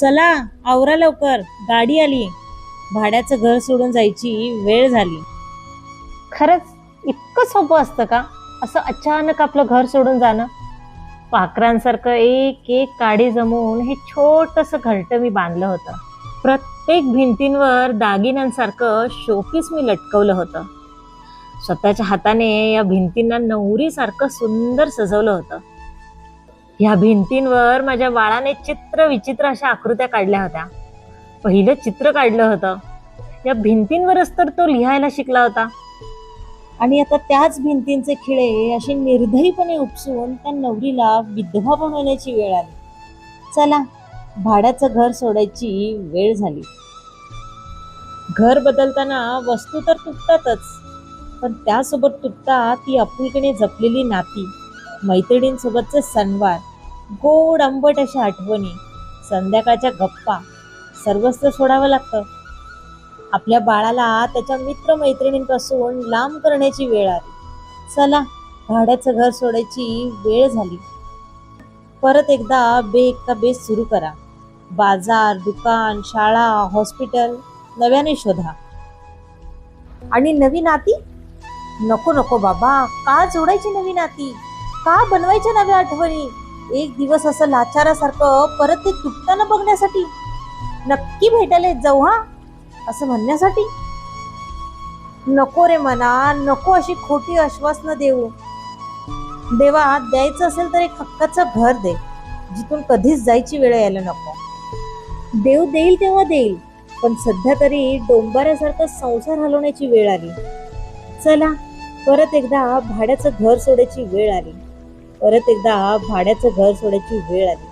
चला आवरा लवकर. गाडी आली. भाड्याचं घर सोडून जायची वेळ झाली. खरंच इतकं सोपं असतं का? असं अचानक आपलं घर सोडून जाणं? पाखरांसारखं एक एक काडी जमवून हे छोटस घरटं मी बांधलं होतं. प्रत्येक भिंतींवर दागिन्यांसारखं शोपीस मी लटकवलं होतं. स्वतःच्या हाताने या भिंतींना नवरीसारखं सुंदर सजवलं होतं. ह्या भिंतींवर माझ्या बाळाने चित्र विचित्र अशा आकृत्या काढल्या होत्या. पहिलं चित्र काढलं होतं. या भिंतींवरच तर तो लिहायला शिकला होता. आणि आता त्याच भिंतींचे खिळे असे निर्दयीपणे उपसून त्या नवरीला विधवा बनवण्याची वेळ आली. चला भाड्याचं घर सोडायची वेळ झाली. घर बदलताना वस्तू तर तुटतातच पण त्यासोबत तुटतात ती आपुलकीने जपलेली नाती मैत्रिणींसोबतचे सणवार गोड आंबट अशा आठवणी संध्याकाळच्या गप्पा सर्वस्व सोडावं लागतं. आपल्या बाळाला त्याच्या मित्र मैत्रिणींपासून लांब करण्याची वेळ आली. चला भाड्याचं घर सोडायची वेळ झाली. परत एकदा बे एकटा बेस सुरू करा. बाजार दुकान शाळा हॉस्पिटल नव्याने शोधा. आणि नवी नाती? नको नको बाबा. का जोडायची नवी नाती? का बनवायच्या नव्या आठवणी? एक दिवस असं लाचारासारखं परत ते तुटताना बघण्यासाठी. नक्की भेटायला येत जाऊ हा? असं म्हणण्यासाठी? नको रे मना नको अशी खोटी आश्वासनं देऊ. देवा द्यायचं असेल तर एक हक्काचं घर दे जिथून कधीच जायची वेळ यायला नको. देव देईल तेव्हा देईल पण सध्या तरी डोंबाऱ्यासारखा संसार हलवण्याची वेळ आली. चला परत एकदा भाड्याचं घर सोडायची वेळ आली. परत एकदा भाड्याचं घर सोडायची वेळ आली.